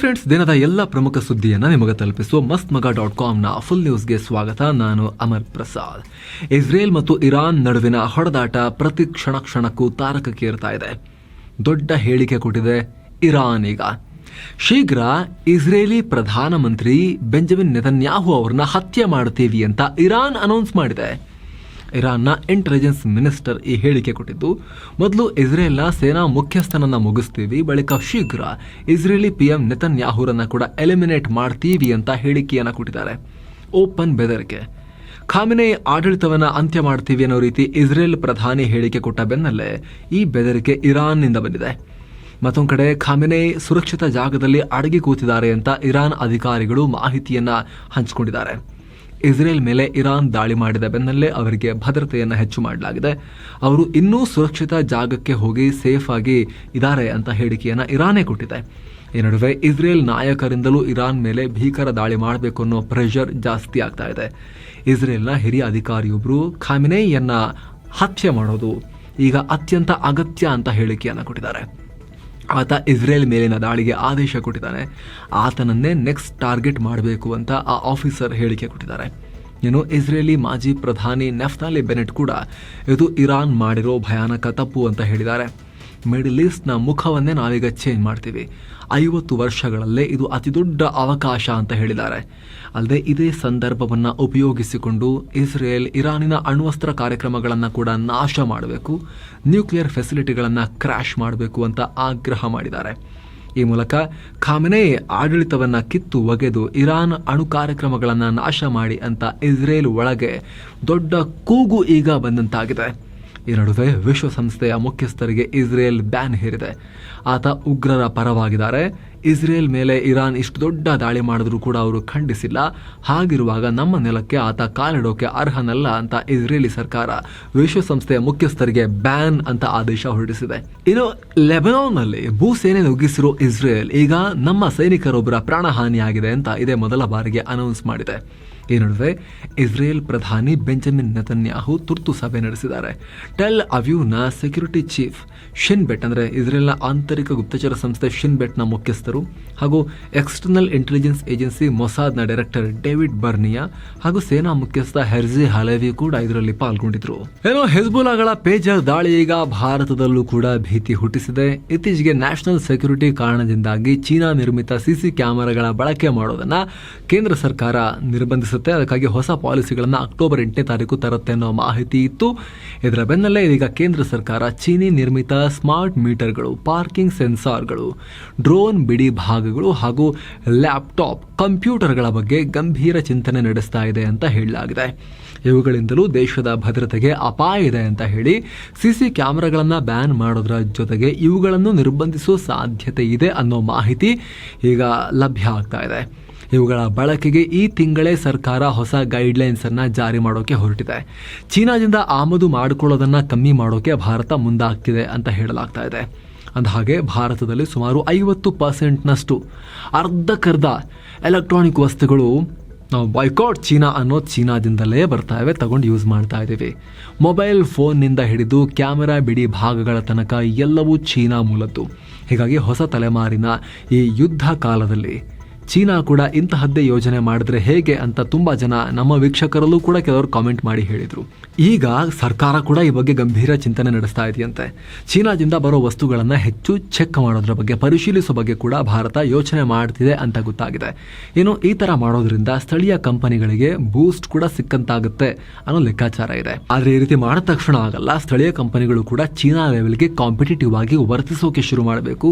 Friends ದಿನದ ಎಲ್ಲ ಪ್ರಮುಖ ಸುದ್ದಿಯನ್ನು ನಿಮಗೆ ತಲುಪಿಸುವ ಮಸ್ತ್ ಮಗ ಡಾಟ್ ಕಾಮ್ನ ಫುಲ್ ನ್ಯೂಸ್ಗೆ ಸ್ವಾಗತ. ನಾನು ಅಮರ್ ಪ್ರಸಾದ್. ಇಸ್ರೇಲ್ ಮತ್ತು ಇರಾನ್ ನಡುವಿನ ಹೊಡೆದಾಟ ಪ್ರತಿ ಕ್ಷಣ ಕ್ಷಣಕ್ಕೂ ತಾರಕಕ್ಕೇರ್ತಾ ಇದೆ. ದೊಡ್ಡ ಹೇಳಿಕೆ ಕೊಟ್ಟಿದೆ ಇರಾನ್ ಈಗ. ಶೀಘ್ರ ಇಸ್ರೇಲಿ ಪ್ರಧಾನಮಂತ್ರಿ ಬೆಂಜಮಿನ್ ನೆತನ್ಯಾಹು ಅವರನ್ನ ಹತ್ಯೆ ಮಾಡ್ತೀವಿ ಅಂತ ಇರಾನ್ ಅನೌನ್ಸ್ ಮಾಡಿದೆ. ಇರಾನ್ನ ಇಂಟೆಲಿಜೆನ್ಸ್ ಮಿನಿಸ್ಟರ್ ಈ ಹೇಳಿಕೆ ಕೊಟ್ಟಿದ್ದು, ಮೊದಲು ಇಸ್ರೇಲ್ನ ಸೇನಾ ಮುಖ್ಯಸ್ಥನನ್ನ ಮುಗಿಸ್ತೀವಿ, ಬಳಿಕ ಶೀಘ್ರ ಇಸ್ರೇಲಿ ಪಿ ಎಂ ನಿತನ್ ನೆತನ್ಯಾಹುರನ್ನ ಕೂಡ ಎಲಿಮಿನೇಟ್ ಮಾಡ್ತೀವಿ ಅಂತ ಹೇಳಿಕೆಯನ್ನು ಕೊಟ್ಟಿದ್ದಾರೆ. ಓಪನ್ ಬೆದರಿಕೆ. ಖಾಮಿನೆ ಆಡಳಿತವನ್ನು ಅಂತ್ಯ ಮಾಡ್ತೀವಿ ಅನ್ನೋ ರೀತಿ ಇಸ್ರೇಲ್ ಪ್ರಧಾನಿ ಹೇಳಿಕೆ ಕೊಟ್ಟ ಬೆನ್ನಲ್ಲೇ ಈ ಬೆದರಿಕೆ ಇರಾನ್ನಿಂದ ಬಂದಿದೆ. ಮತ್ತೊಂದು ಕಡೆ, ಖಾಮಿನೆ ಸುರಕ್ಷಿತ ಜಾಗದಲ್ಲಿ ಅಡಗಿ ಕೂತಿದ್ದಾರೆ ಅಂತ ಇರಾನ್ ಅಧಿಕಾರಿಗಳು ಮಾಹಿತಿಯನ್ನು ಹಂಚಿಕೊಂಡಿದ್ದಾರೆ. ಇಸ್ರೇಲ್ ಮೇಲೆ ಇರಾನ್ ದಾಳಿ ಮಾಡಿದ ಬೆನ್ನಲ್ಲೇ ಅವರಿಗೆ ಭದ್ರತೆಯನ್ನು ಹೆಚ್ಚು ಮಾಡಲಾಗಿದೆ. ಅವರು ಇನ್ನೂ ಸುರಕ್ಷಿತ ಜಾಗಕ್ಕೆ ಹೋಗಿ ಸೇಫ್ ಆಗಿ ಇದ್ದಾರೆ ಅಂತ ಹೇಳಿಕೆಯನ್ನು ಇರಾನೇ ಕೊಟ್ಟಿದೆ. ಈ ನಡುವೆ ಇಸ್ರೇಲ್ ನಾಯಕರಿಂದಲೂ ಇರಾನ್ ಮೇಲೆ ಭೀಕರ ದಾಳಿ ಮಾಡಬೇಕು ಅನ್ನೋ ಪ್ರೆಷರ್ ಜಾಸ್ತಿ ಆಗ್ತಾ ಇದೆ. ಇಸ್ರೇಲ್ನ ಹಿರಿಯ ಅಧಿಕಾರಿಯೊಬ್ಬರು ಖಾಮಿನೇಯನ್ನು ಹತ್ಯೆ ಮಾಡೋದು ಈಗ ಅತ್ಯಂತ ಅಗತ್ಯ ಅಂತ ಹೇಳಿಕೆಯನ್ನು ಕೊಟ್ಟಿದ್ದಾರೆ. ಆತ ಇಸ್ರೇಲ್ ಮೇಲಿನ ದಾಳಿಗೆ ಆದೇಶ ಕೊಟ್ಟಿದ್ದಾನೆ. ಆತನನ್ನೇ ನೆಕ್ಸ್ಟ್ ಟಾರ್ಗೆಟ್ ಮಾಡಬೇಕು ಅಂತ ಆ ಆಫೀಸರ್ ಹೇಳಿಕೆ ಕೊಟ್ಟಿದ್ದಾರೆ. ಇನ್ನು ಇಸ್ರೇಲಿ ಮಾಜಿ ಪ್ರಧಾನಿ ನೆಫ್ತಾಲಿ ಬೆನೆಟ್ ಕೂಡ ಇದು ಇರಾನ್ ಮಾಡಿರೋ ಭಯಾನಕ ತಪ್ಪು ಅಂತ ಹೇಳಿದ್ದಾರೆ. ಮಿಡಲ್ ಈಸ್ಟ್ನ ಮುಖವನ್ನೇ ನಾವೀಗ ಚೇಂಜ್ ಮಾಡ್ತೀವಿ. ಐವತ್ತು ವರ್ಷಗಳಲ್ಲೇ ಇದು ಅತಿದೊಡ್ಡ ಅವಕಾಶ ಅಂತ ಹೇಳಿದ್ದಾರೆ. ಅಲ್ಲದೆ ಇದೇ ಸಂದರ್ಭವನ್ನು ಉಪಯೋಗಿಸಿಕೊಂಡು ಇಸ್ರೇಲ್ ಇರಾನಿನ ಅಣ್ವಸ್ತ್ರ ಕಾರ್ಯಕ್ರಮಗಳನ್ನು ಕೂಡ ನಾಶ ಮಾಡಬೇಕು ನ್ಯೂಕ್ಲಿಯರ್ ಫೆಸಿಲಿಟಿಗಳನ್ನು ಕ್ರ್ಯಾಶ್ ಮಾಡಬೇಕು ಅಂತ ಆಗ್ರಹ ಮಾಡಿದ್ದಾರೆ. ಈ ಮೂಲಕ ಖಾಮೆನೆ ಆಡಳಿತವನ್ನ ಕಿತ್ತು ಒಗೆದು ಇರಾನ್ ಅಣು ಕಾರ್ಯಕ್ರಮಗಳನ್ನು ನಾಶ ಮಾಡಿ ಅಂತ ಇಸ್ರೇಲ್ ಒಳಗೆ ದೊಡ್ಡ ಕೂಗು ಈಗ ಬಂದಂತಾಗಿದೆ. ಈ ನಡುವೆ ವಿಶ್ವಸಂಸ್ಥೆಯ ಮುಖ್ಯಸ್ಥರಿಗೆ ಇಸ್ರೇಲ್ ಬ್ಯಾನ್ ಹೇರಿದೆ. ಆತ ಉಗ್ರರ ಪರವಾಗಿದ್ದಾರೆ. ಇಸ್ರೇಲ್ ಮೇಲೆ ಇರಾನ್ ಇಷ್ಟು ದೊಡ್ಡ ದಾಳಿ ಮಾಡಿದ್ರೂ ಕೂಡ ಅವರು ಖಂಡಿಸಿಲ್ಲ. ಹಾಗಿರುವಾಗ ನಮ್ಮ ನೆಲಕ್ಕೆ ಆತ ಕಾಲಿಡೋಕೆ ಅರ್ಹನಲ್ಲ ಅಂತ ಇಸ್ರೇಲಿ ಸರ್ಕಾರ ವಿಶ್ವಸಂಸ್ಥೆಯ ಮುಖ್ಯಸ್ಥರಿಗೆ ಬ್ಯಾನ್ ಅಂತ ಆದೇಶ ಹೊರಡಿಸಿದೆ. ಇನ್ನು ಲೆಬನಾನ್ನಲ್ಲಿ ಭೂಸೇನೆ ನುಗ್ಗಿಸಿರೋ ಇಸ್ರೇಲ್ ಈಗ ನಮ್ಮ ಸೈನಿಕರೊಬ್ಬರ ಪ್ರಾಣಹಾನಿಯಾಗಿದೆ ಅಂತ ಇದೇ ಮೊದಲ ಬಾರಿಗೆ ಅನೌನ್ಸ್ ಮಾಡಿದೆ. ಈ ನಡುವೆ ಇಸ್ರೇಲ್ ಪ್ರಧಾನಿ ಬೆಂಜಮಿನ್ ನೆತನ್ಯಾಹು ತುರ್ತು ಸಭೆ ನಡೆಸಿದ್ದಾರೆ. ಟೆಲ್ ಅವ್ಯೂನ ಸೆಕ್ಯೂರಿಟಿ ಚೀಫ್ ಶಿನ್ ಬೆಟ್ ಅಂದರೆ ಇಸ್ರೇಲ್ನ ಆಂತರಿಕ ಗುಪ್ತಚರ ಸಂಸ್ಥೆ ಶಿನ್ ಬೆಟ್ನ ಮುಖ್ಯಸ್ಥರು ಹಾಗೂ ಎಕ್ಸ್ಟರ್ನಲ್ ಇಂಟೆಲಿಜೆನ್ಸ್ ಏಜೆನ್ಸಿ ಮೊಸಾದ್ನ ಡೈರೆಕ್ಟರ್ ಡೇವಿಡ್ ಬರ್ನಿಯಾ ಹಾಗೂ ಸೇನಾ ಮುಖ್ಯಸ್ಥ ಹೆರ್ಜಿ ಹಲೇವಿ ಕೂಡ ಇದರಲ್ಲಿ ಪಾಲ್ಗೊಂಡಿದ್ರು. ಏನೋ ಹೆಜ್ಬುಲಾಗಳ ಪೇಜರ್ ದಾಳಿ ಈಗ ಭಾರತದಲ್ಲೂ ಕೂಡ ಭೀತಿ ಹುಟ್ಟಿಸಿದೆ. ಇತ್ತೀಚೆಗೆ ನ್ಯಾಷನಲ್ ಸೆಕ್ಯೂರಿಟಿ ಕಾರಣದಿಂದಾಗಿ ಚೀನಾ ನಿರ್ಮಿತ ಸಿಸಿ ಕ್ಯಾಮೆರಾಗಳ ಬಳಕೆ ಮಾಡೋದನ್ನ ಕೇಂದ್ರ ಸರ್ಕಾರ ನಿರ್ಬಂಧಿಸುತ್ತೆ. ಅದಕ್ಕಾಗಿ ಹೊಸ ಪಾಲಿಸಿಗಳನ್ನು ಅಕ್ಟೋಬರ್ ಎಂಟನೇ ತಾರೀಕು ತರುತ್ತೆ ಅನ್ನೋ ಮಾಹಿತಿ ಇತ್ತು. ಇದರ ಬೆನ್ನಲ್ಲೇ ಇದೀಗ ಕೇಂದ್ರ ಸರ್ಕಾರ ಚೀನಿ ನಿರ್ಮಿತ ಸ್ಮಾರ್ಟ್ ಮೀಟರ್ಗಳು ಪಾರ್ಕಿಂಗ್ ಸೆನ್ಸಾರ್ಗಳು ಡ್ರೋನ್ ಬಿಡಿ ಭಾಗಗಳು ಹಾಗೂ ಲ್ಯಾಪ್ಟಾಪ್ ಕಂಪ್ಯೂಟರ್ಗಳ ಬಗ್ಗೆ ಗಂಭೀರ ಚಿಂತನೆ ನಡೆಸ್ತಾ ಇದೆ ಅಂತ ಹೇಳಲಾಗಿದೆ. ಇವುಗಳಿಂದಲೂ ದೇಶದ ಭದ್ರತೆಗೆ ಅಪಾಯ ಇದೆ ಅಂತ ಹೇಳಿ ಸಿಸಿ ಕ್ಯಾಮೆರಾಗಳನ್ನು ಬ್ಯಾನ್ ಮಾಡೋದ್ರ ಜೊತೆಗೆ ಇವುಗಳನ್ನು ನಿರ್ಬಂಧಿಸುವ ಸಾಧ್ಯತೆ ಇದೆ ಅನ್ನೋ ಮಾಹಿತಿ ಈಗ ಲಭ್ಯ ಆಗ್ತಾ ಇದೆ. ಇವುಗಳ ಬಳಕೆಗೆ ಈ ತಿಂಗಳೇ ಸರ್ಕಾರ ಹೊಸ ಗೈಡ್ಲೈನ್ಸನ್ನು ಜಾರಿ ಮಾಡೋಕೆ ಹೊರಟಿದೆ. ಚೀನಾದಿಂದ ಆಮದು ಮಾಡಿಕೊಳ್ಳೋದನ್ನು ಕಮ್ಮಿ ಮಾಡೋಕೆ ಭಾರತ ಮುಂದಾಗ್ತಿದೆ ಅಂತ ಹೇಳಲಾಗ್ತಾ ಇದೆ. ಅಂದಹಾಗೆ ಭಾರತದಲ್ಲಿ ಸುಮಾರು ಐವತ್ತು ಪರ್ಸೆಂಟ್ನಷ್ಟು ಅರ್ಧಕ್ಕರ್ಧ ಎಲೆಕ್ಟ್ರಾನಿಕ್ ವಸ್ತುಗಳು ನಾವು ಬಾಯ್ಕಾಟ್ ಚೀನಾ ಅನ್ನೋ ಚೀನಾದಿಂದಲೇ ಬರ್ತಾ ಇವೆ ತಗೊಂಡು ಯೂಸ್ ಮಾಡ್ತಾ ಇದ್ದೀವಿ. ಮೊಬೈಲ್ ಫೋನ್ನಿಂದ ಹಿಡಿದು ಕ್ಯಾಮೆರಾ ಬಿಡಿ ಭಾಗಗಳ ತನಕ ಎಲ್ಲವೂ ಚೀನಾ ಮೂಲದ್ದು. ಹೀಗಾಗಿ ಹೊಸ ತಲೆಮಾರಿನ ಈ ಯುದ್ಧ ಕಾಲದಲ್ಲಿ ಚೀನಾ ಕೂಡ ಇಂತಹದ್ದೇ ಯೋಜನೆ ಮಾಡಿದ್ರೆ ಹೇಗೆ ಅಂತ ತುಂಬಾ ಜನ ನಮ್ಮ ವೀಕ್ಷಕರಲ್ಲೂ ಕೂಡ ಕೆಲವರು ಕಾಮೆಂಟ್ ಮಾಡಿ ಹೇಳಿದರು. ಈಗ ಸರ್ಕಾರ ಕೂಡ ಈ ಬಗ್ಗೆ ಗಂಭೀರ ಚಿಂತನೆ ನಡೆಸ್ತಾ ಇದೆಯಂತೆ. ಚೀನಾದಿಂದ ಬರೋ ವಸ್ತುಗಳನ್ನು ಹೆಚ್ಚು ಚೆಕ್ ಮಾಡೋದ್ರ ಬಗ್ಗೆ, ಪರಿಶೀಲಿಸೋ ಬಗ್ಗೆ ಕೂಡ ಭಾರತ ಯೋಚನೆ ಮಾಡ್ತಿದೆ ಅಂತ ಗೊತ್ತಾಗಿದೆ. ಏನು ಈ ಥರ ಮಾಡೋದ್ರಿಂದ ಸ್ಥಳೀಯ ಕಂಪನಿಗಳಿಗೆ ಬೂಸ್ಟ್ ಕೂಡ ಸಿಕ್ಕಂತಾಗುತ್ತೆ ಅನ್ನೋ ಲೆಕ್ಕಾಚಾರ ಇದೆ. ಆದರೆ ಈ ರೀತಿ ಮಾಡಿದ ತಕ್ಷಣ ಆಗಲ್ಲ. ಸ್ಥಳೀಯ ಕಂಪನಿಗಳು ಕೂಡ ಚೀನಾ ಲೆವೆಲ್ಗೆ ಕಾಂಪಿಟೇಟಿವ್ ಆಗಿ ವರ್ತಿಸೋಕೆ ಶುರು ಮಾಡಬೇಕು.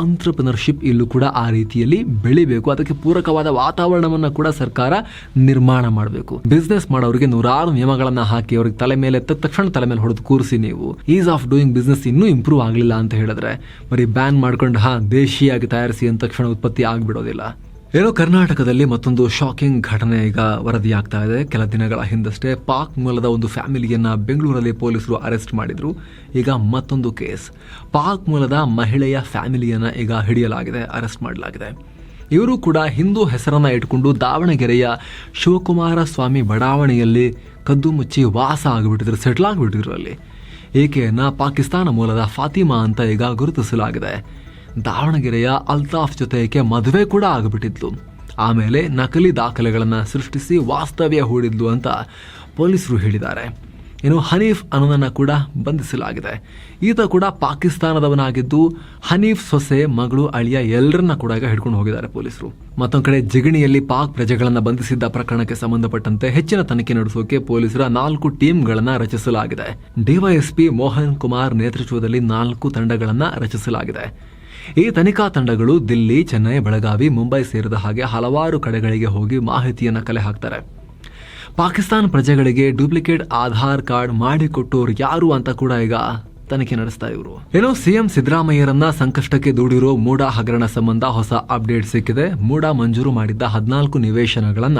ಆಂಟ್ರಪ್ರಿನರ್ಶಿಪ್ ಇಲ್ಲೂ ಕೂಡ ಆ ರೀತಿಯಲ್ಲಿ ಬೆಳಿಬೇಕು. ಅದಕ್ಕೆ ಪೂರಕವಾದ ವಾತಾವರಣವನ್ನ ಕೂಡ ಸರ್ಕಾರ ನಿರ್ಮಾಣ ಮಾಡಬೇಕು. ಬಿಸ್ನೆಸ್ ಮಾಡೋರಿಗೆ ನೂರಾರು ನಿಯಮಗಳನ್ನ ಹಾಕಿ ಅವ್ರಿಗೆ ತಲೆ ಮೇಲೆ ಎತ್ತ ತಕ್ಷಣ ತಲೆ ಮೇಲೆ ಹೊಡೆದು ಕೂರಿಸಿ ನೀವು. ಈಸ್ ಆಫ್ ಡೂಯಿಂಗ್ ಬಿಸ್ನೆಸ್ ಇನ್ನೂ ಇಂಪ್ರೂವ್ ಆಗಲಿಲ್ಲ ಅಂತ ಹೇಳಿದ್ರೆ, ಬರೀ ಬ್ಯಾನ್ ಮಾಡ್ಕೊಂಡು, ಹಾ, ದೇಶೀಯಾಗಿ ತಯಾರಿಸಿ ಅಂದ ತಕ್ಷಣ ಉತ್ಪತ್ತಿ ಆಗ್ಬಿಡೋದಿಲ್ಲ. ಏನೋ ಕರ್ನಾಟಕದಲ್ಲಿ ಮತ್ತೊಂದು ಶಾಕಿಂಗ್ ಘಟನೆ ಈಗ ವರದಿಯಾಗ್ತಾ ಇದೆ. ಕೆಲ ದಿನಗಳ ಹಿಂದಷ್ಟೇ ಪಾಕ್ ಮೂಲದ ಒಂದು ಫ್ಯಾಮಿಲಿಯನ್ನ ಬೆಂಗಳೂರಲ್ಲಿ ಪೊಲೀಸರು ಅರೆಸ್ಟ್ ಮಾಡಿದ್ರು. ಈಗ ಮತ್ತೊಂದು ಕೇಸ್. ಪಾಕ್ ಮೂಲದ ಮಹಿಳೆಯ ಫ್ಯಾಮಿಲಿಯನ್ನ ಈಗ ಹಿಡಿಯಲಾಗಿದೆ, ಅರೆಸ್ಟ್ ಮಾಡಲಾಗಿದೆ. ಇವರು ಕೂಡ ಹಿಂದೂ ಹೆಸರನ್ನ ಇಟ್ಕೊಂಡು ದಾವಣಗೆರೆಯ ಶಿವಕುಮಾರ ಸ್ವಾಮಿ ಬಡಾವಣೆಯಲ್ಲಿ ಕದ್ದು ಮುಚ್ಚಿ ವಾಸ ಆಗಿಬಿಟ್ಟಿದ್ರು ಸೆಟ್ಲ್ ಆಗಿಬಿಟ್ಟಿದ್ರು ಅಲ್ಲಿ. ಈಕೆಯನ್ನ ಪಾಕಿಸ್ತಾನ ಮೂಲದ ಫಾತಿಮಾ ಅಂತ ಈಗ ಗುರುತಿಸಲಾಗಿದೆ. ದಾವಣಗೆರೆಯ ಅಲ್ತಾಫ್ ಜೊತೆ ಈಕೆ ಮದುವೆ ಕೂಡ ಆಗಿಬಿಟ್ಟಿದ್ಲು. ಆಮೇಲೆ ನಕಲಿ ದಾಖಲೆಗಳನ್ನು ಸೃಷ್ಟಿಸಿ ವಾಸ್ತವ್ಯ ಹೂಡಿದ್ಲು ಅಂತ ಪೊಲೀಸರು ಹೇಳಿದ್ದಾರೆ. ಇನ್ನು ಹನೀಫ್ ಅನ್ನೋದನ್ನು ಕೂಡ ಬಂಧಿಸಲಾಗಿದೆ. ಈತ ಕೂಡ ಪಾಕಿಸ್ತಾನದವನಾಗಿದ್ದು ಹನೀಫ್ ಸೊಸೆ, ಮಗಳು ಅಳಿಯ ಎಲ್ಲರನ್ನ ಕೂಡ ಈಗ ಹಿಡ್ಕೊಂಡು ಹೋಗಿದ್ದಾರೆ ಪೊಲೀಸರು. ಮತ್ತೊಂದು ಕಡೆ ಜಿಗಣಿಯಲ್ಲಿ ಪಾಕ್ ಪ್ರಜೆಗಳನ್ನು ಬಂಧಿಸಿದ್ದ ಪ್ರಕರಣಕ್ಕೆ ಸಂಬಂಧಪಟ್ಟಂತೆ ಹೆಚ್ಚಿನ ತನಿಖೆ ನಡೆಸೋಕೆ ಪೊಲೀಸರ ನಾಲ್ಕು ಟೀಮ್ಗಳನ್ನು ರಚಿಸಲಾಗಿದೆ. ಡಿವೈಎಸ್ಪಿ ಮೋಹನ್ ಕುಮಾರ್ ನೇತೃತ್ವದಲ್ಲಿ ನಾಲ್ಕು ತಂಡಗಳನ್ನು ರಚಿಸಲಾಗಿದೆ. ಈ ತನಿಖಾ ತಂಡಗಳು ದಿಲ್ಲಿ, ಚೆನ್ನೈ, ಬೆಳಗಾವಿ, ಮುಂಬೈ ಸೇರಿದ ಹಾಗೆ ಹಲವಾರು ಕಡೆಗಳಿಗೆ ಹೋಗಿ ಮಾಹಿತಿಯನ್ನು ಕಲೆ ಹಾಕ್ತಾರೆ. ಪಾಕಿಸ್ತಾನ ಪ್ರಜೆಗಳಿಗೆ ಡೂಪ್ಲಿಕೇಟ್ ಆಧಾರ್ ಕಾರ್ಡ್ ಮಾಡಿಕೊಟ್ಟೋರು ಯಾರು ಅಂತ ಕೂಡ ಈಗ ತನಿಖೆ ನಡೆಸ್ತಾ ಇವರು. ಏನೋ ಸಿಎಂ ಸಿದ್ದರಾಮಯ್ಯರನ್ನ ಸಂಕಷ್ಟಕ್ಕೆ ದೂಡಿರೋ ಮೂಡಾ ಹಗರಣ ಸಂಬಂಧ ಹೊಸ ಅಪ್ಡೇಟ್ ಸಿಕ್ಕಿದೆ. ಮೂಡಾ ಮಂಜೂರು ಮಾಡಿದ್ದ ಹದಿನಾಲ್ಕು ನಿವೇಶನಗಳನ್ನ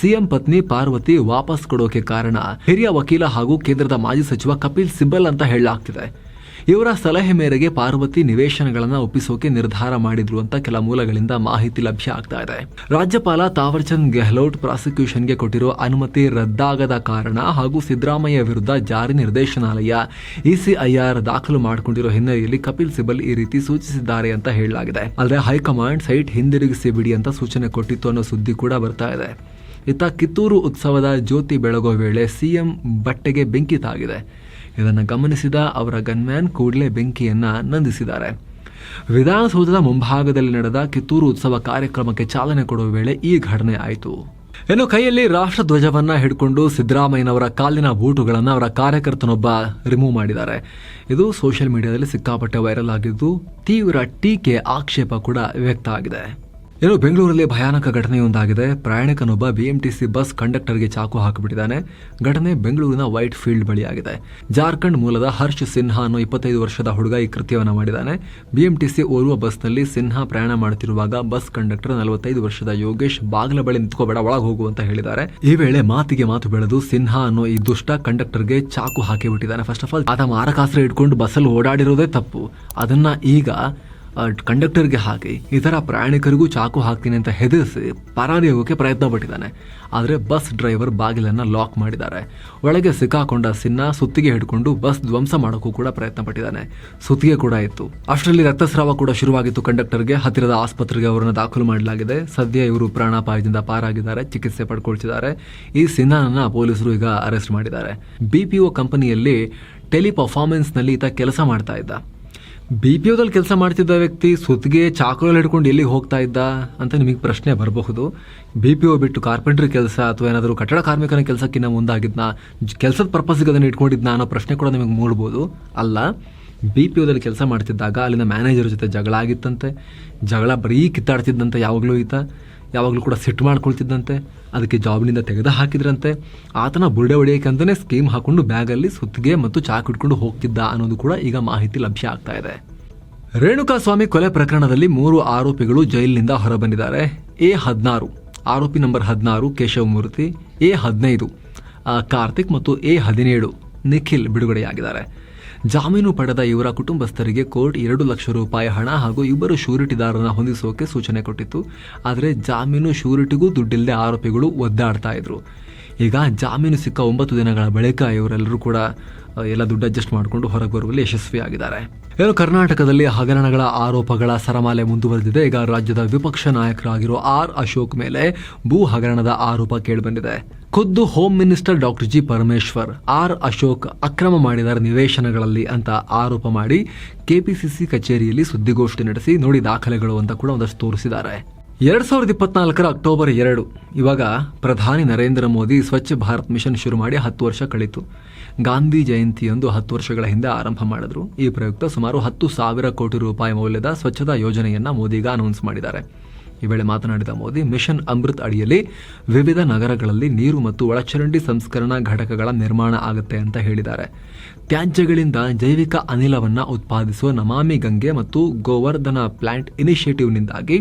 ಸಿಎಂ ಪತ್ನಿ ಪಾರ್ವತಿ ವಾಪಸ್ ಕೊಡೋಕೆ ಕಾರಣ ಹಿರಿಯ ವಕೀಲ ಹಾಗೂ ಕೇಂದ್ರದ ಮಾಜಿ ಸಚಿವ ಕಪಿಲ್ ಸಿಬ್ಬಲ್ ಅಂತ ಹೇಳಲಾಗ್ತಿದೆ. ಇವರ ಸಲಹೆ ಮೇರೆಗೆ ಪಾರ್ವತಿ ನಿವೇಶನಗಳನ್ನು ಒಪ್ಪಿಸೋಕೆ ನಿರ್ಧಾರ ಮಾಡಿದ್ರು ಅಂತ ಕೆಲ ಮೂಲಗಳಿಂದ ಮಾಹಿತಿ ಲಭ್ಯ ಆಗ್ತಾ ಇದೆ. ರಾಜ್ಯಪಾಲ ತಾವರ್ಚಂದ್ ಗೆಹ್ಲೋಟ್ ಪ್ರಾಸಿಕ್ಯೂಷನ್ಗೆ ಕೊಟ್ಟಿರೋ ಅನುಮತಿ ರದ್ದಾಗದ ಕಾರಣ ಹಾಗೂ ಸಿದ್ದರಾಮಯ್ಯ ವಿರುದ್ಧ ಜಾರಿ ನಿರ್ದೇಶನಾಲಯ ಇಸಿಐಆರ್ ದಾಖಲು ಮಾಡಿಕೊಂಡಿರೋ ಹಿನ್ನೆಲೆಯಲ್ಲಿ ಕಪಿಲ್ ಸಿಬಲ್ ಈ ರೀತಿ ಸೂಚಿಸಿದ್ದಾರೆ ಅಂತ ಹೇಳಲಾಗಿದೆ. ಆದರೆ ಹೈಕಮಾಂಡ್ ಸೈಟ್ ಹಿಂದಿರುಗಿಸಿ ಬಿಡಿ ಅಂತ ಸೂಚನೆ ಕೊಟ್ಟಿತ್ತು ಅನ್ನೋ ಸುದ್ದಿ ಕೂಡ ಬರ್ತಾ ಇದೆ. ಇತ್ತ ಕಿತ್ತೂರು ಉತ್ಸವದ ಜ್ಯೋತಿ ಬೆಳಗೋ ವೇಳೆ ಸಿಎಂ ಬಟ್ಟೆಗೆ ಬೆಂಕಿ ತಾಗಿದೆ ಇದನ್ನು ಗಮನಿಸಿದ ಅವರ ಗನ್ಮ್ಯಾನ್ ಕೂಡಲೇ ಬೆಂಕಿಯನ್ನು ನಂದಿಸಿದ್ದಾರೆ. ವಿಧಾನಸೌಧದ ಮುಂಭಾಗದಲ್ಲಿ ನಡೆದ ಕಿತ್ತೂರು ಉತ್ಸವ ಕಾರ್ಯಕ್ರಮಕ್ಕೆ ಚಾಲನೆ ಕೊಡುವ ವೇಳೆ ಈ ಘಟನೆ ಆಯಿತು. ಇನ್ನು ಕೈಯಲ್ಲಿ ರಾಷ್ಟ್ರಧ್ವಜವನ್ನ ಹಿಡ್ಕೊಂಡು ಸಿದ್ದರಾಮಯ್ಯನವರ ಕಾಲಿನ ಬೂಟುಗಳನ್ನು ಅವರ ಕಾರ್ಯಕರ್ತನೊಬ್ಬ ರಿಮೂವ್ ಮಾಡಿದ್ದಾರೆ. ಇದು ಸೋಷಿಯಲ್ ಮೀಡಿಯಾದಲ್ಲಿ ಸಿಕ್ಕಾಪಟ್ಟೆ ವೈರಲ್ ಆಗಿದ್ದು ತೀವ್ರ ಟೀಕೆ ಆಕ್ಷೇಪ ಕೂಡ ವ್ಯಕ್ತ ಆಗಿದೆ. ಇನ್ನು ಬೆಂಗಳೂರಲ್ಲಿ ಭಯಾನಕ ಘಟನೆಯೊಂದಾಗಿದೆ. ಪ್ರಯಾಣಿಕನೊಬ್ಬ ಬಿಎಂಟಿಸಿ ಬಸ್ ಕಂಡಕ್ಟರ್ಗೆ ಚಾಕು ಹಾಕಿಬಿಟ್ಟಿದ್ದಾನೆ. ಘಟನೆ ಬೆಂಗಳೂರಿನ ವೈಟ್ ಫೀಲ್ಡ್ ಬಳಿಯಾಗಿದೆ. ಜಾರ್ಖಂಡ್ ಮೂಲದ ಹರ್ಷ್ ಸಿನ್ಹಾ ಅನ್ನೋ ಇಪ್ಪತ್ತೈದು ವರ್ಷದ ಹುಡುಗ ಈ ಕೃತ್ಯವನ್ನು ಮಾಡಿದ್ದಾನೆ. ಬಿಎಂಟಿಸಿ ಓರ್ವ ಬಸ್ನಲ್ಲಿ ಸಿನ್ಹಾ ಪ್ರಯಾಣ ಮಾಡುತ್ತಿರುವಾಗ ಬಸ್ ಕಂಡಕ್ಟರ್ ನಲವತ್ತೈದು ವರ್ಷದ ಯೋಗೇಶ್ ಬಾಗಿಲ ಬಳಿ ನಿಂತ್ಕೋಬೇಡ ಒಳಗೆ ಹೋಗು ಅಂತ ಹೇಳಿದ್ದಾರೆ. ಈ ವೇಳೆ ಮಾತಿಗೆ ಮಾತು ಬೆಳೆದು ಸಿನ್ಹಾ ಅನ್ನೋ ಈ ದುಷ್ಟ ಕಂಡಕ್ಟರ್ಗೆ ಚಾಕು ಹಾಕಿಬಿಟ್ಟಿದ್ದಾನೆ. ಫಸ್ಟ್ ಆಫ್ ಆಲ್ ಆತ ಮಾರಕಾಸ್ತ್ರ ಇಟ್ಕೊಂಡು ಬಸ್ಸಲ್ಲಿ ಓಡಾಡಿರೋದೇ ತಪ್ಪು. ಅದನ್ನ ಈಗ ಕಂಡಕ್ಟರ್ಗೆ ಹಾಕಿ ಇತರ ಪ್ರಯಾಣಿಕರಿಗೂ ಚಾಕು ಹಾಕ್ತೀನಿ ಅಂತ ಹೆದರಿಸಿ ಪರಾರಿ ಹೋಗೋಕೆ ಪ್ರಯತ್ನ ಪಟ್ಟಿದ್ದಾನೆ. ಆದರೆ ಬಸ್ ಡ್ರೈವರ್ ಬಾಗಿಲನ್ನು ಲಾಕ್ ಮಾಡಿದ್ದಾರೆ. ಒಳಗೆ ಸಿಕ್ಕಾಕೊಂಡ ಸಿನ್ನ ಸುತ್ತಿಗೆ ಹಿಡ್ಕೊಂಡು ಬಸ್ ಧ್ವಂಸ ಮಾಡೋಕ್ಕೂ ಕೂಡ ಪ್ರಯತ್ನ ಪಟ್ಟಿದ್ದಾನೆ. ಸುತ್ತಿಗೆ ಕೂಡ ಇತ್ತು. ಅಷ್ಟರಲ್ಲಿ ರಕ್ತಸ್ರಾವ ಕೂಡ ಶುರುವಾಗಿತ್ತು ಕಂಡಕ್ಟರ್ಗೆ ಹತ್ತಿರದ ಆಸ್ಪತ್ರೆಗೆ ಅವರನ್ನು ದಾಖಲು ಮಾಡಲಾಗಿದೆ. ಸದ್ಯ ಇವರು ಪ್ರಾಣಾಪಾಯದಿಂದ ಪಾರಾಗಿದ್ದಾರೆ, ಚಿಕಿತ್ಸೆ ಪಡ್ಕೊಳ್ತಿದ್ದಾರೆ. ಈ ಸಿನ್ಹಾನನ್ನು ಪೊಲೀಸರು ಈಗ ಅರೆಸ್ಟ್ ಮಾಡಿದ್ದಾರೆ. ಬಿಪಿಒ ಕಂಪನಿಯಲ್ಲಿ ಟೆಲಿ ಪರ್ಫಾರ್ಮೆನ್ಸ್ನಲ್ಲಿ ಈತ ಕೆಲಸ ಮಾಡ್ತಾ ಇದ್ದ. ಬಿ ಪಿ ಓದಲ್ಲಿ ಕೆಲಸ ಮಾಡ್ತಿದ್ದ ವ್ಯಕ್ತಿ ಸುತ್ತಿಗೆ ಚಾಕುಗಳು ಹಿಡ್ಕೊಂಡು ಎಲ್ಲಿಗೆ ಹೋಗ್ತಾ ಇದ್ದ ಅಂತ ನಿಮಗೆ ಪ್ರಶ್ನೆ ಬರಬಹುದು. ಬಿ ಪಿ ಓ ಬಿಟ್ಟು ಕಾರ್ಪೆಂಟ್ರಿ ಕೆಲಸ ಅಥವಾ ಏನಾದರೂ ಕಟ್ಟಡ ಕಾರ್ಮಿಕನ ಕೆಲಸಕ್ಕಿಂತ ಮುಂದಾಗಿದ್ನ, ಕೆಲಸದ ಪರ್ಪಸ್ಗೆ ಅದನ್ನು ಇಟ್ಕೊಂಡಿದ್ದ ಅನ್ನೋ ಪ್ರಶ್ನೆ ಕೂಡ ನಿಮಗೆ ಮೂಡ್ಬೋದು. ಅಲ್ಲ, ಬಿ ಪಿ ಓದಲ್ಲಿ ಕೆಲಸ ಮಾಡ್ತಿದ್ದಾಗ ಅಲ್ಲಿನ ಮ್ಯಾನೇಜರ್ ಜೊತೆ ಜಗಳ ಆಗಿತ್ತಂತೆ. ಜಗಳ ಬರೀ ಕಿತ್ತಾಡ್ತಿದ್ದಂತೆ ಯಾವಾಗಲೂ ಈತ. ಯಾವಾಗಲೂ ಕೂಡ ಸಿಟ್ಟು ಮಾಡ್ಕೊಳ್ತಿದ್ದಂತೆ, ಅದಕ್ಕೆ ಜಾಬ್ನಿಂದ ತೆಗೆದು ಹಾಕಿದ್ರಂತೆ. ಆತನ ಬುರ್ಡೆ ಹೊಡೆಯಕ್ಕೆ ಅಂತಲೇ ಸ್ಕೀಮ್ ಹಾಕೊಂಡು ಬ್ಯಾಗಲ್ಲಿ ಸುತ್ತಿಗೆ ಮತ್ತು ಚಾಕು ಇಟ್ಕೊಂಡು ಹೋಗ್ತಿದ್ದ ಅನ್ನೋದು ಕೂಡ ಈಗ ಮಾಹಿತಿ ಲಭ್ಯ ಆಗ್ತಾ ಇದೆ. ರೇಣುಕಾಸ್ವಾಮಿ ಕೊಲೆ ಪ್ರಕರಣದಲ್ಲಿ ಮೂರು ಆರೋಪಿಗಳು ಜೈಲಿನಿಂದ ಹೊರಬಂದಿದ್ದಾರೆ. ಎ ಹದಿನಾರು, ಆರೋಪಿ ನಂಬರ್ ಹದಿನಾರು ಕೇಶವಮೂರ್ತಿ ಎ ಹದಿನೈದು ಕಾರ್ತಿಕ್ ಮತ್ತು ಎ ಹದಿನೇಳು ನಿಖಿಲ್ ಬಿಡುಗಡೆಯಾಗಿದ್ದಾರೆ. ಜಾಮೀನು ಪಡೆದ ಇವರ ಕುಟುಂಬಸ್ಥರಿಗೆ ಕೋರ್ಟ್ ಎರಡು ಲಕ್ಷ ರೂಪಾಯಿ ಹಣ ಹಾಗೂ ಇಬ್ಬರು ಶೂರಿಟಿದಾರರನ್ನು ಹೊಂದಿಸೋಕೆ ಸೂಚನೆ ಕೊಟ್ಟಿತ್ತು. ಆದರೆ ಜಾಮೀನು ಶೂರಿಟಿಗೂ ದುಡ್ಡಿಲ್ಲದೆ ಆರೋಪಿಗಳು ಒದ್ದಾಡ್ತಾ ಇದ್ರು. ಈಗ ಜಾಮೀನು ಸಿಕ್ಕ ಒಂಬತ್ತು ದಿನಗಳ ಬಳಿಕ ಇವರೆಲ್ಲರೂ ಕೂಡ ಎಲ್ಲ ದುಡ್ಡು ಅಡ್ಜಸ್ಟ್ ಮಾಡಿಕೊಂಡು ಹೊರಗೆ ಬರುವಲ್ಲಿ ಯಶಸ್ವಿಯಾಗಿದ್ದಾರೆ. ಏನು ಕರ್ನಾಟಕದಲ್ಲಿ ಹಗರಣಗಳ ಆರೋಪಗಳ ಸರಮಾಲೆ ಮುಂದುವರೆದಿದೆ. ಈಗ ರಾಜ್ಯದ ವಿಪಕ್ಷ ನಾಯಕರಾಗಿರೋ ಆರ್ ಅಶೋಕ್ ಮೇಲೆ ಭೂ ಹಗರಣದ ಆರೋಪ ಕೇಳಿಬಂದಿದೆ. ಖುದ್ದು home minister doctor G Parameshwar, R Ashok ಅಕ್ರಮ ಮಾಡಿದ್ದಾರೆ ನಿವೇಶನಗಳಲ್ಲಿ ಅಂತ ಆರೋಪ ಮಾಡಿ ಕೆಪಿಸಿಸಿ ಕಚೇರಿಯಲ್ಲಿ ಸುದ್ದಿಗೋಷ್ಠಿ ನಡೆಸಿ ನೋಡಿ ದಾಖಲೆಗಳು ಅಂತ ಕೂಡ ಒಂದಷ್ಟು ತೋರಿಸಿದ್ದಾರೆ. ಎರಡ್ ಸಾವಿರದ ಇಪ್ಪತ್ನಾಲ್ಕರ ಅಕ್ಟೋಬರ್ ಎರಡು, ಇವಾಗ ಪ್ರಧಾನಿ ನರೇಂದ್ರ ಮೋದಿ ಸ್ವಚ್ಛ ಭಾರತ್ ಮಿಷನ್ ಶುರು ಮಾಡಿ ಹತ್ತು ವರ್ಷ ಕಳಿತು. ಗಾಂಧಿ ಜಯಂತಿಯೊಂದು ಹತ್ತು ವರ್ಷಗಳ ಹಿಂದೆ ಆರಂಭ ಮಾಡಿದ್ರು. ಈ ಪ್ರಯುಕ್ತ ಸುಮಾರು ಹತ್ತು ಸಾವಿರ ಕೋಟಿ ರೂಪಾಯಿ ಮೌಲ್ಯದ ಸ್ವಚ್ಛತಾ ಯೋಜನೆಯನ್ನ ಮೋದಿಗ ಅನೌನ್ಸ್ ಮಾಡಿದ್ದಾರೆ. ಈ ವೇಳೆ ಮಾತನಾಡಿದ ಮೋದಿ, ಮಿಷನ್ ಅಮೃತ್ ಅಡಿಯಲ್ಲಿ ವಿವಿಧ ನಗರಗಳಲ್ಲಿ ನೀರು ಮತ್ತು ಒಳಚರಂಡಿ ಸಂಸ್ಕರಣಾ ಘಟಕಗಳ ನಿರ್ಮಾಣ ಆಗುತ್ತೆ ಅಂತ ಹೇಳಿದ್ದಾರೆ. ತ್ಯಾಜ್ಯಗಳಿಂದ ಜೈವಿಕ ಅನಿಲವನ್ನು ಉತ್ಪಾದಿಸುವ ನಮಾಮಿ ಗಂಗೆ ಮತ್ತು ಗೋವರ್ಧನ ಪ್ಲಾಂಟ್ ಇನಿಷಿಯೇಟಿವ್ನಿಂದಾಗಿ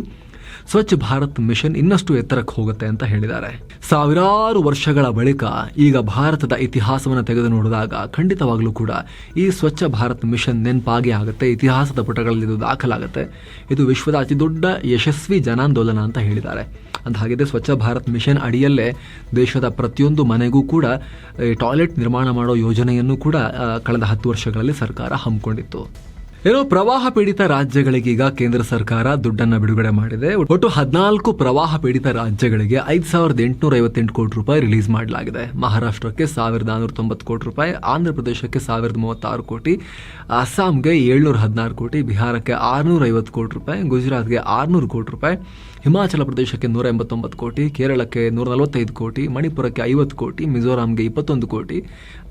ಸ್ವಚ್ಛ ಭಾರತ್ ಮಿಷನ್ ಇನ್ನಷ್ಟು ಎತ್ತರಕ್ಕೆ ಹೋಗುತ್ತೆ ಅಂತ ಹೇಳಿದ್ದಾರೆ. ಸಾವಿರಾರು ವರ್ಷಗಳ ಬಳಿಕ ಈಗ ಭಾರತದ ಇತಿಹಾಸವನ್ನು ತೆಗೆದು ನೋಡಿದಾಗ ಖಂಡಿತವಾಗ್ಲೂ ಕೂಡ ಈ ಸ್ವಚ್ಛ ಭಾರತ್ ಮಿಷನ್ ನೆನಪಾಗಿ ಆಗುತ್ತೆ, ಇತಿಹಾಸದ ಪುಟಗಳಲ್ಲಿ ಇದು ದಾಖಲಾಗುತ್ತೆ. ಇದು ವಿಶ್ವದ ಅತಿ ದೊಡ್ಡ ಯಶಸ್ವಿ ಜನಾಂದೋಲನ ಅಂತ ಹೇಳಿದ್ದಾರೆ. ಅಂತ ಹಾಗಿದೆ ಸ್ವಚ್ಛ ಭಾರತ್ ಮಿಷನ್ ಅಡಿಯಲ್ಲೇ ದೇಶದ ಪ್ರತಿಯೊಂದು ಮನೆಗೂ ಕೂಡ ಟಾಯ್ಲೆಟ್ ನಿರ್ಮಾಣ ಮಾಡೋ ಯೋಜನೆಯನ್ನು ಕೂಡ ಕಳೆದ ಹತ್ತು ವರ್ಷಗಳಲ್ಲಿ ಸರ್ಕಾರ ಹಮ್ಮಿಕೊಂಡಿತ್ತು. ಏನೋ ಪ್ರವಾಹ ಪೀಡಿತ ರಾಜ್ಯಗಳಿಗೆ ಈಗ ಕೇಂದ್ರ ಸರ್ಕಾರ ದುಡ್ಡನ್ನ ಬಿಡುಗಡೆ ಮಾಡಿದೆ. ಒಟ್ಟು ಹದಿನಾಲ್ಕು ಪ್ರವಾಹ ಪೀಡಿತ ರಾಜ್ಯಗಳಿಗೆ ಐದು ಸಾವಿರದ ಎಂಟುನೂರ ಐವತ್ತೆಂಟು ಕೋಟಿ ರೂಪಾಯಿ ರಿಲೀಸ್ ಮಾಡಲಾಗಿದೆ. ಮಹಾರಾಷ್ಟ್ರಕ್ಕೆ ಸಾವಿರದ ನಾನ್ನೂರ ತೊಂಬತ್ತು ಕೋಟಿ ರೂಪಾಯಿ ಆಂಧ್ರ ಪ್ರದೇಶಕ್ಕೆ ಸಾವಿರದ ಮೂವತ್ತಾರು ಕೋಟಿ, ಅಸ್ಸಾಂಗೆ ಏಳ್ನೂರ ಹದಿನಾರು ಕೋಟಿ, ಬಿಹಾರಕ್ಕೆ ಆರುನೂರ ಐವತ್ತು ಕೋಟಿ ರೂಪಾಯಿ, ಗುಜರಾತ್ಗೆ ಆರುನೂರು ಕೋಟಿ ರೂಪಾಯಿ, ಹಿಮಾಚಲ ಪ್ರದೇಶಕ್ಕೆ ನೂರ ಎಂಬತ್ತೊಂಬತ್ತು ಕೋಟಿ, ಕೇರಳಕ್ಕೆ ನೂರ ನಲವತ್ತೈದು ಕೋಟಿ, ಮಣಿಪುರಕ್ಕೆ ಐವತ್ತು ಕೋಟಿ, ಮಿಜೋರಾಂಗೆ ಇಪ್ಪತ್ತೊಂದು ಕೋಟಿ,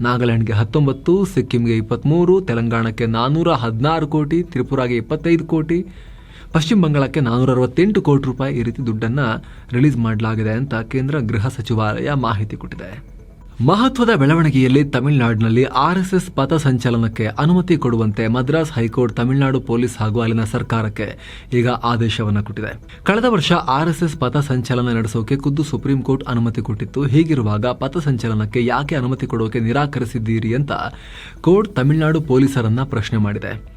ನಾಗಾಲ್ಯಾಂಡ್ಗೆ ಹತ್ತೊಂಬತ್ತು, ಸಿಕ್ಕಿಂಗೆ ಇಪ್ಪತ್ತ್ಮೂರು ತೆಲಂಗಾಣಕ್ಕೆ ನಾನ್ನೂರ ಹದಿನಾರು ಕೋಟಿ, ತ್ರಿಪುರಾಗೆ ಇಪ್ಪತ್ತೈದು ಕೋಟಿ, ಪಶ್ಚಿಮ ಬಂಗಾಳಕ್ಕೆ ನಾನೂರ ಅರವತ್ತೆಂಟು ಕೋಟಿ ರೂಪಾಯಿ ಈ ರೀತಿ ದುಡ್ಡನ್ನು ರಿಲೀಸ್ ಮಾಡಲಾಗಿದೆ ಅಂತ ಕೇಂದ್ರ ಗೃಹ ಸಚಿವಾಲಯ ಮಾಹಿತಿ ಕೊಟ್ಟಿದೆ. ಮಹತ್ವದ ಬೆಳವಣಿಗೆಯಲ್ಲಿ ತಮಿಳುನಾಡಿನಲ್ಲಿ ಆರ್ಎಸ್ಎಸ್ ಪಥ ಸಂಚಲನಕ್ಕೆ ಅನುಮತಿ ಕೊಡುವಂತೆ ಮದ್ರಾಸ್ ಹೈಕೋರ್ಟ್ ತಮಿಳುನಾಡು ಪೊಲೀಸ್ ಹಾಗೂ ಅಲ್ಲಿನ ಸರ್ಕಾರಕ್ಕೆ ಈಗ ಆದೇಶವನ್ನು ಕೊಟ್ಟಿದೆ. ಕಳೆದ ವರ್ಷ ಆರ್ಎಸ್ಎಸ್ ಪಥ ಸಂಚಲನ ನಡೆಸೋಕೆ ಖುದ್ದು ಸುಪ್ರೀಂ ಕೋರ್ಟ್ ಅನುಮತಿ ಕೊಟ್ಟಿತ್ತು. ಹೀಗಿರುವಾಗ ಪಥ ಸಂಚಲನಕ್ಕೆ ಯಾಕೆ ಅನುಮತಿ ಕೊಡೋಕೆ ನಿರಾಕರಿಸಿದ್ದೀರಿ ಅಂತ ಕೋರ್ಟ್ ತಮಿಳುನಾಡು ಪೊಲೀಸರನ್ನ ಪ್ರಶ್ನೆ ಮಾಡಿದೆ.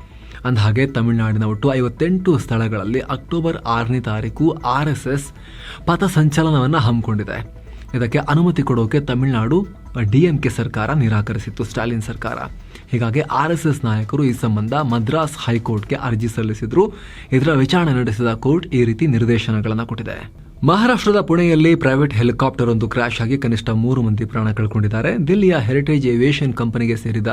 ಅಂದಹಾಗೆ ತಮಿಳುನಾಡಿನ ಒಟ್ಟು ಐವತ್ತೆಂಟು ಸ್ಥಳಗಳಲ್ಲಿ ಅಕ್ಟೋಬರ್ ಆರನೇ ತಾರೀಕು ಆರ್ ಎಸ್ ಎಸ್ ಪಥಸಂಚಲನವನ್ನು ಹಮ್ಮಿಕೊಂಡಿದೆ. ಇದಕ್ಕೆ ಅನುಮತಿ ಕೊಡೋಕೆ ತಮಿಳುನಾಡು ಡಿಎಂಕೆ ಸರ್ಕಾರ ನಿರಾಕರಿಸಿತ್ತು, ಸ್ಟಾಲಿನ್ ಸರ್ಕಾರ. ಹೀಗಾಗಿ ಆರ್ ಎಸ್ ಎಸ್ ನಾಯಕರು ಈ ಸಂಬಂಧ ಮದ್ರಾಸ್ ಹೈಕೋರ್ಟ್ಗೆ ಅರ್ಜಿ ಸಲ್ಲಿಸಿದ್ರು. ಇದರ ವಿಚಾರಣೆ ನಡೆಸಿದ ಕೋರ್ಟ್ ಈ ರೀತಿ ನಿರ್ದೇಶನಗಳನ್ನು ಕೊಟ್ಟಿದೆ. ಮಹಾರಾಷ್ಟ್ರದ ಪುಣೆಯಲ್ಲಿ ಪ್ರೈವೇಟ್ ಹೆಲಿಕಾಪ್ಟರ್ ಒಂದು ಕ್ರಾಶ್ ಆಗಿ ಕನಿಷ್ಠ ಮೂರು ಮಂದಿ ಪ್ರಾಣ ಕಳ್ಕೊಂಡಿದ್ದಾರೆ. ದಿಲ್ಲಿಯ ಹೆರಿಟೇಜ್ ಏವಿಯೇಷನ್ ಕಂಪನಿಗೆ ಸೇರಿದ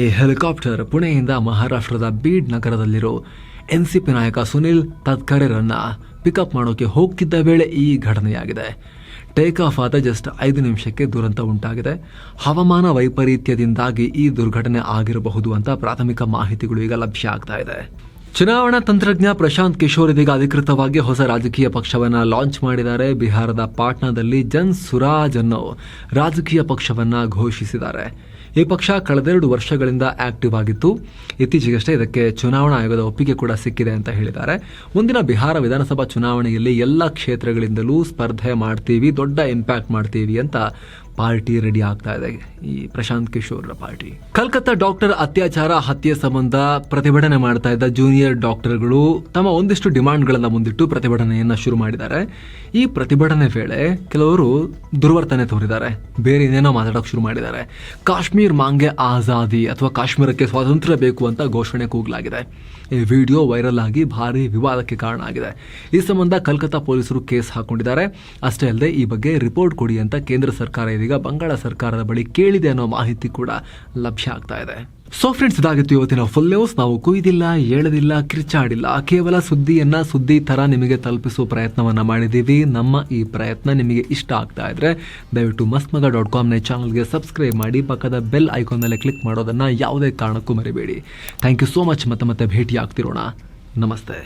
ಈ ಹೆಲಿಕಾಪ್ಟರ್ ಪುಣೆಯಿಂದ ಮಹಾರಾಷ್ಟ್ರದ ಬೀಡ್ ನಗರದಲ್ಲಿರೋ ಎನ್ಸಿಪಿ ನಾಯಕ ಸುನಿಲ್ ತತ್ಕರೆರನ್ನ ಪಿಕಪ್ ಮಾಡೋಕೆ ಹೋಗ್ತಿದ್ದ ವೇಳೆ ಈ ಘಟನೆಯಾಗಿದೆ. ಟೇಕ್ ಆಫ್ ಆದ ಜಸ್ಟ್ ಐದು ನಿಮಿಷಕ್ಕೆ ದುರಂತ ಉಂಟಾಗಿದೆ. ಹವಾಮಾನ ವೈಪರೀತ್ಯದಿಂದಾಗಿ ಈ ದುರ್ಘಟನೆ ಆಗಿರಬಹುದು ಅಂತ ಪ್ರಾಥಮಿಕ ಮಾಹಿತಿಗಳು ಈಗ ಲಭ್ಯ ಆಗ್ತಾ ಇದೆ. ಚುನಾವಣಾ ತಂತ್ರಜ್ಞ ಪ್ರಶಾಂತ್ ಕಿಶೋರ್ ಇದೀಗ ಅಧಿಕೃತವಾಗಿ ಹೊಸ ರಾಜಕೀಯ ಪಕ್ಷವನ್ನ ಲಾಂಚ್ ಮಾಡಿದ್ದಾರೆ. ಬಿಹಾರದ ಪಾಟ್ನಾದಲ್ಲಿ ಜನ್ ಸುರಾಜ್ ಅನ್ನೋ ರಾಜಕೀಯ ಪಕ್ಷವನ್ನ ಘೋಷಿಸಿದ್ದಾರೆ. ಈ ಪಕ್ಷ ಕಳೆದೆರಡು ವರ್ಷಗಳಿಂದ ಆಕ್ಟಿವ್ ಆಗಿತ್ತು. ಇತ್ತೀಚೆಗಷ್ಟೇ ಇದಕ್ಕೆ ಚುನಾವಣಾ ಆಯೋಗದ ಒಪ್ಪಿಗೆ ಕೂಡ ಸಿಕ್ಕಿದೆ ಅಂತ ಹೇಳಿದ್ದಾರೆ. ಮುಂದಿನ ಬಿಹಾರ ವಿಧಾನಸಭಾ ಚುನಾವಣೆಯಲ್ಲಿ ಎಲ್ಲ ಕ್ಷೇತ್ರಗಳಿಂದಲೂ ಸ್ಪರ್ಧೆ ಮಾಡ್ತೀವಿ, ದೊಡ್ಡ ಇಂಪ್ಯಾಕ್ಟ್ ಮಾಡ್ತೀವಿ ಅಂತ ಪಾರ್ಟಿ ರೆಡಿ ಆಗ್ತಾ ಇದೆ. ಈ ಪ್ರಶಾಂತ್ ಕಿಶೋರ್ ಪಾರ್ಟಿ. ಕಲ್ಕತ್ತಾ ಡಾಕ್ಟರ್ ಅತ್ಯಾಚಾರ ಹತ್ಯೆ ಸಂಬಂಧ ಪ್ರತಿಭಟನೆ ಮಾಡ್ತಾ ಇದ್ದ ಜೂನಿಯರ್ ಡಾಕ್ಟರ್ಗಳು ತಮ್ಮ ಒಂದಿಷ್ಟು ಡಿಮಾಂಡ್ಗಳನ್ನು ಮುಂದಿಟ್ಟು ಪ್ರತಿಭಟನೆಯನ್ನ ಶುರು ಮಾಡಿದ್ದಾರೆ. ಈ ಪ್ರತಿಭಟನೆ ವೇಳೆ ಕೆಲವರು ದುರ್ವರ್ತನೆ ತೋರಿದ್ದಾರೆ. ಬೇರೆ ಏನೇನೋ ಮಾತಾಡೋಕೆ ಶುರು ಮಾಡಿದ್ದಾರೆ. ಕಾಶ್ಮೀರ್ ಮಾಂಗೆ ಆಜಾದಿ ಅಥವಾ ಕಾಶ್ಮೀರಕ್ಕೆ ಸ್ವಾತಂತ್ರ್ಯ ಬೇಕು ಅಂತ ಘೋಷಣೆ ಕೂಗಲಾಗಿದೆ. ಈ ವಿಡಿಯೋ ವೈರಲ್ ಆಗಿ ಭಾರಿ ವಿವಾದಕ್ಕೆ ಕಾರಣ ಆಗಿದೆ. ಈ ಸಂಬಂಧ ಕಲ್ಕತ್ತಾ ಪೊಲೀಸರು ಕೇಸ್ ಹಾಕೊಂಡಿದ್ದಾರೆ. ಅಷ್ಟೇ ಅಲ್ಲದೆ ಈ ಬಗ್ಗೆ ರಿಪೋರ್ಟ್ ಕೊಡಿ ಅಂತ ಕೇಂದ್ರ ಸರ್ಕಾರ ಇದೀಗ ಬಂಗಾಳ ಸರ್ಕಾರದ ಬಳಿ ಕೇಳಿದೆ ಅನ್ನೋ ಮಾಹಿತಿ ಕೂಡ ಲಭ್ಯ ಆಗ್ತಾ ಇದೆ. ಸೊ ಫ್ರೆಂಡ್ಸ್ ಇದಾಗಿತ್ತು ಇವತ್ತಿನ ಫುಲ್ ನ್ಯೂಸ್ ನಾವು ಕುಯ್ದಿಲ್ಲ, ಹೇಳದಿಲ್ಲ, ಕಿರ್ಚಾಡಿಲ್ಲ. ಕೇವಲ ಸುದ್ದಿಯನ್ನ ಸುದ್ದಿ ತರ ನಿಮಗೆ ತಲುಪಿಸುವ ಪ್ರಯತ್ನವನ್ನ ಮಾಡಿದ್ದೀವಿ. ನಮ್ಮ ಈ ಪ್ರಯತ್ನ ನಿಮಗೆ ಇಷ್ಟ ಆಗ್ತಾ ಇದ್ರೆ ದಯವಿಟ್ಟು ಮಸ್ಮಗ ಡಾಟ್ ಕಾಮ್ನ ಚಾನಲ್ಗೆ ಸಬ್ಸ್ಕ್ರೈಬ್ ಮಾಡಿ, ಪಕ್ಕದ ಬೆಲ್ ಐಕಾನ್ ಮೇಲೆ ಕ್ಲಿಕ್ ಮಾಡೋದನ್ನ ಯಾವುದೇ ಕಾರಣಕ್ಕೂ ಮರಿಬೇಡಿ. ಥ್ಯಾಂಕ್ ಯು ಸೋ ಮಚ್ ಮತ್ತೆ ಮತ್ತೆ ಭೇಟಿ ಆಗ್ತಿರೋಣ ನಮಸ್ತೆ.